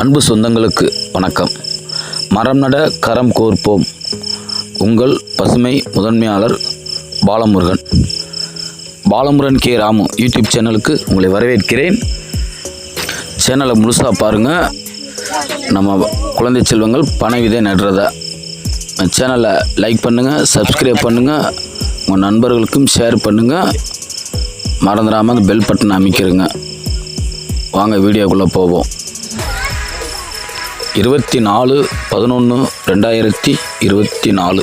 அன்பு சொந்தங்களுக்கு வணக்கம். மரம் நட கரம் கோர்ப்போம். உங்கள் பசுமை முதன்மையாளர் பாலமுருகன். பாலமுருகன் கே. ராமு யூடியூப் சேனலுக்கு உங்களை வரவேற்கிறேன். சேனலை முழுசாக பாருங்கள் நம்ம குழந்தை செல்வங்கள் பனை விதை நடுறத. சேனலை லைக் பண்ணுங்கள் சப்ஸ்கிரைப் பண்ணுங்கள் உங்கள் நண்பர்களுக்கும் ஷேர் பண்ணுங்கள் மறந்துடாமல் அந்த பெல் பட்டன் அமைக்கிறங்க. வாங்க வீடியோக்குள்ளே போவோம். இருபத்தி நாலு பதினொன்று ரெண்டாயிரத்தி இருபத்தி நாலு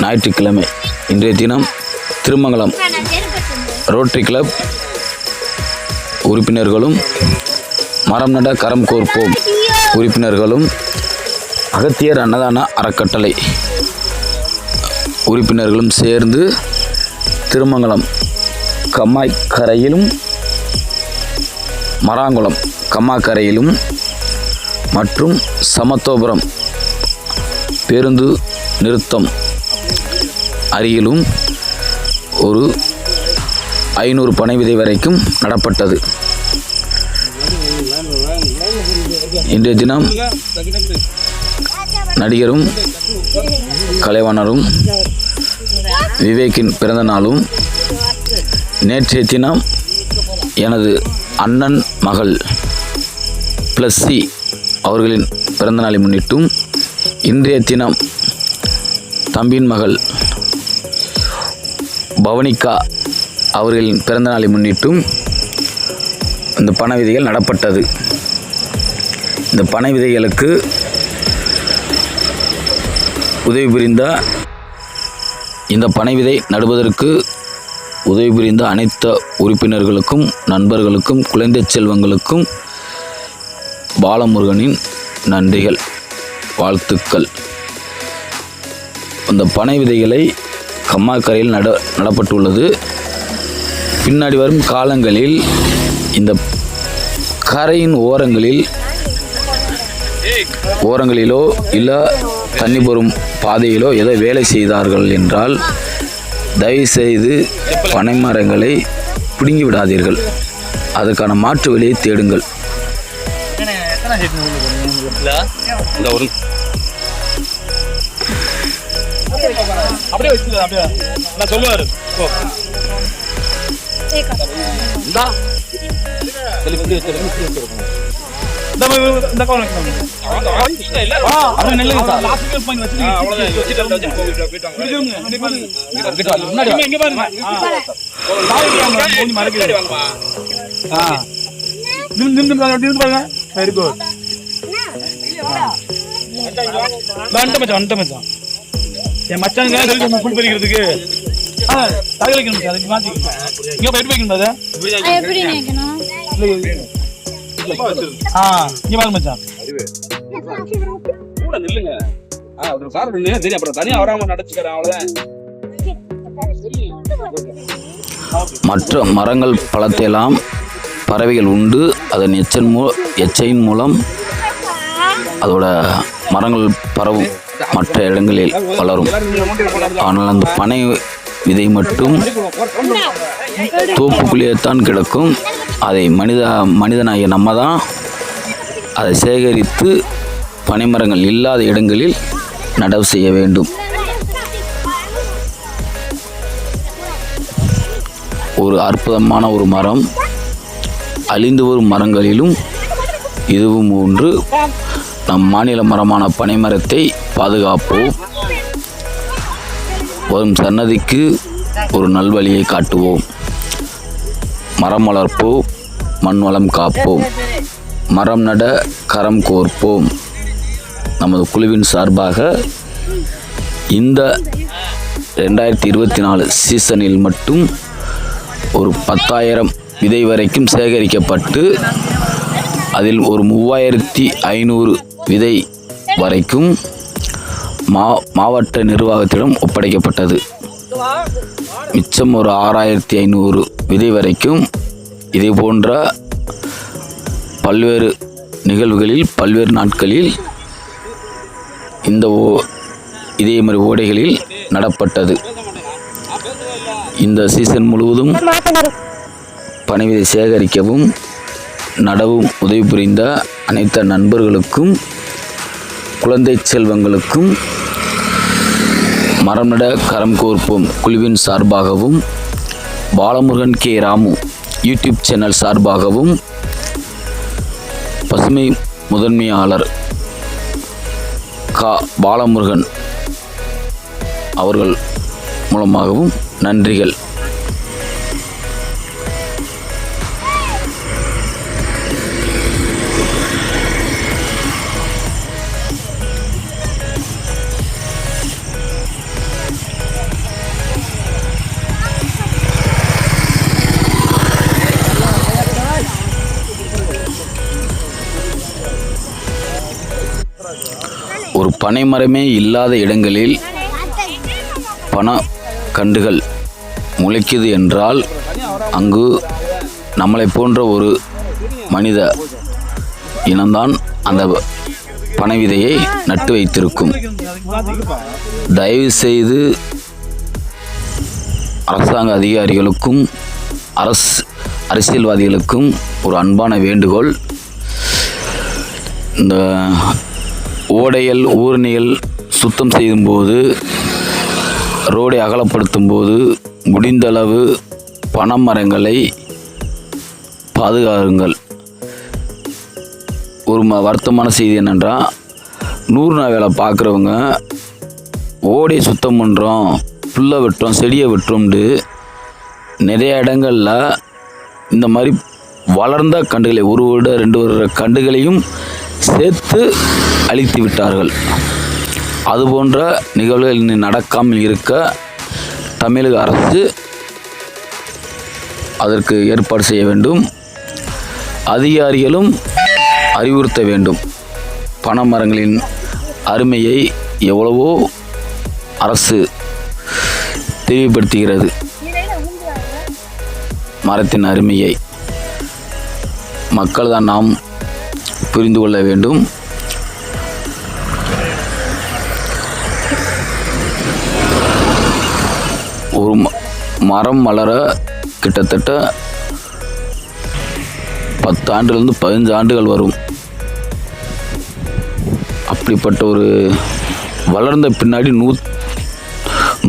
ஞாயிற்றுக்கிழமை இன்றைய தினம் திருமங்கலம் ரோட்டரி கிளப் உறுப்பினர்களும் மரம் நட கரம் கோர்ப்போம் உறுப்பினர்களும் அகத்தியர் அன்னதான அறக்கட்டளை உறுப்பினர்களும் சேர்ந்து திருமங்கலம் கம்மாய்க்கரையிலும் மராங்குளம் கம்மாக்கரையிலும் மற்றும் சமத்தோபுரம் பேருந்து நிறுத்தம் அருகிலும் ஒரு ஐநூறு பனை விதை வரைக்கும் நடப்பட்டது. இன்றைய தினம் நடிகரும் கலைவாணரும் விவேக்கின் பிறந்த நாளும் நேற்றைய தினம் எனது அண்ணன் மகள் ப்ளஸ் சி அவர்களின் பிறந்தநாளை முன்னிட்டும் இன்றைய தினம் தம்பியின் மகள் பவனிகா அவர்களின் பிறந்தநாளை முன்னிட்டும் இந்த பண விதைகள் நடப்பட்டது. இந்த பண விதைகளுக்கு உதவி புரிந்த இந்த பனை விதை நடுவதற்கு உதவி புரிந்த அனைத்து உறுப்பினர்களுக்கும் நண்பர்களுக்கும் குழந்தை செல்வங்களுக்கும் பாலமுருகனின் நன்றிகள் வாழ்த்துக்கள். அந்த பனை விதைகளை கம்மாக்கரையில் நட நடப்பட்டுள்ளது. பின்னாடி வரும் காலங்களில் இந்த கரையின் ஓரங்களில் ஓரங்களிலோ இல்லை தண்ணி பெறும் பாதையிலோ ஏதோ வேலை செய்தார்கள் என்றால் தயவுசெய்து பனை மரங்களை பிடுங்கி விடாதீர்கள். அதற்கான மாற்று வழியை தேடுங்கள். இந்த ஒரு அப்படியே வச்சுக்க அப்படியே நான் சொல்லுவாரு போ. இந்தா சொல்லி வந்து இந்த கவனம். முன்னாடி வா. இங்க பாருங்க. ஆ. சாவி வைக்காம மூணு மறைக்குது. ஆ. நிமிந்து, நிமிந்து பாருங்க, நிமிந்து பாருங்க. Very good. வந்துட்ட மச்சான் வந்துட்ட மச்சான் என் மச்சானுங்க சொல்லி பறிக்கிறதுக்கு ஆ அதுக்கு இங்க போய் வைக்கணும் அதை அது ஆ இங்க பாருங்க மச்சான் கூட நில்லுங்க ஆ ஒரு சார் தெரியும் அப்புறம் நடச்சுக்கிறேன் மற்ற மரங்கள் பழத்தையெல்லாம் பறவைகள் உண்டு. அதன் எச்சன் மூ எச்சையின் மூலம் அதோட மரங்கள் பரவும். மற்ற இடங்களில் வளரும். ஆனால் அந்த பனை விதை மட்டும் தோப்புக்குள்ளேயே தான் கிடக்கும். அதை மனித மனிதனாகிய நம்ம தான் அதை சேகரித்து பனைமரங்கள் இல்லாத இடங்களில் நடவு செய்ய வேண்டும். ஒரு அற்புதமான ஒரு மரம். அழிந்து வரும் மரங்களிலும் இதுவும் ஒன்று. நம் மாநில மரமான பனைமரத்தை பாதுகாப்போம். வரும் சன்னதிக்கு ஒரு நல்வழியை காட்டுவோம். மரம் வளர்ப்போம் மண் வளம் காப்போம். மரம் நட கரம் கோர்ப்போம். நமது குழுவின் சார்பாக இந்த ரெண்டாயிரத்தி இருபத்தி நாலு சீசனில் மட்டும் ஒரு பத்தாயிரம் விதை வரைக்கும் சேகரிக்கப்பட்டு அதில் ஒரு மூவாயிரத்தி ஐநூறு விதை வரைக்கும் மா மாவட்ட நிர்வாகத்திடம் ஒப்படைக்கப்பட்டது. மிச்சம் ஒரு ஆறாயிரத்தி ஐநூறு விதை வரைக்கும் இதே போன்ற பல்வேறு நிகழ்வுகளில் பல்வேறு நாட்களில் இந்த ஓ இதே மாதிரி ஓடைகளில் நடப்பட்டது. இந்த சீசன் முழுவதும் பணிவிதை சேகரிக்கவும் நடவும் உதவி புரிந்த அனைத்து நண்பர்களுக்கும் குழந்தை செல்வங்களுக்கும் மரம் நட கரம் கோர்ப்போம் குழுவின் சார்பாகவும் Balamurugan K. Ramu YouTube channel சார்பாகவும் பசுமை முதன்மையாளர் கா. பாலமுருகன் அவர்கள் மூலமாகவும் நன்றிகள். ஒரு பனைமரமே இல்லாத இடங்களில் பண கண்டுகள் முளைக்குது என்றால் அங்கு நம்மளை போன்ற ஒரு மனித இனம்தான் அந்த பனைவிதையை நட்டு வைத்திருக்கும். தயவு செய்து அரசாங்க அதிகாரிகளுக்கும் அரசு அரசியல்வாதிகளுக்கும் ஒரு அன்பான வேண்டுகோள். இந்த ஓடையல் ஊரணிகள் சுத்தம் செய்யும்போது ரோடை அகலப்படுத்தும் போது முடிந்தளவு பனைமரங்களை பாதுகாருங்கள். ஒரு ம வருத்தமான செய்தி என்னென்றால் நூறு நாள் வேலை பார்க்குறவங்க ஓடையை சுத்தம் பண்ணுறோம் புல்லை வெட்டுறோம் செடியை வெட்டுறோம்னு நிறைய இடங்களில் இந்த மாதிரி வளர்ந்த கண்டுகளை ஒரு வருட ரெண்டு வருட கண்டுகளையும் சேர்த்து அழித்து விட்டார்கள். அதுபோன்ற நிகழ்வுகள் இனி நடக்காமல் இருக்க தமிழக அரசு அதற்கு ஏற்பாடு செய்ய வேண்டும். அதிகாரிகளும் அறிவுறுத்த வேண்டும். பனைமரங்களின் அருமையை எவ்வளவோ அரசு தெளிவுபடுத்துகிறது. மரத்தின் அருமையை மக்கள் தான் நாம் புரிந்து கொள்ள வேண்டும். மரம் வளர கிட்டத்தட்ட பத்து ஆண்டுலேருந்து பதினஞ்சு ஆண்டுகள் வரும். அப்படிப்பட்ட ஒரு வளர்ந்த பின்னாடி நூ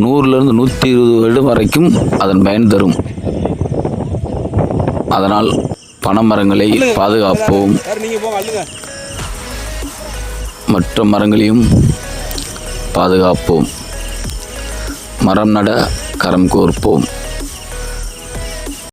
நூறுலேருந்து நூற்றி இருபது வருடம் வரைக்கும் அதன் பயன் தரும். அதனால் பனைமரங்களை பாதுகாப்போம். மற்ற மரங்களையும் பாதுகாப்போம். மரம் நட கரம் கோர்ப்போம்.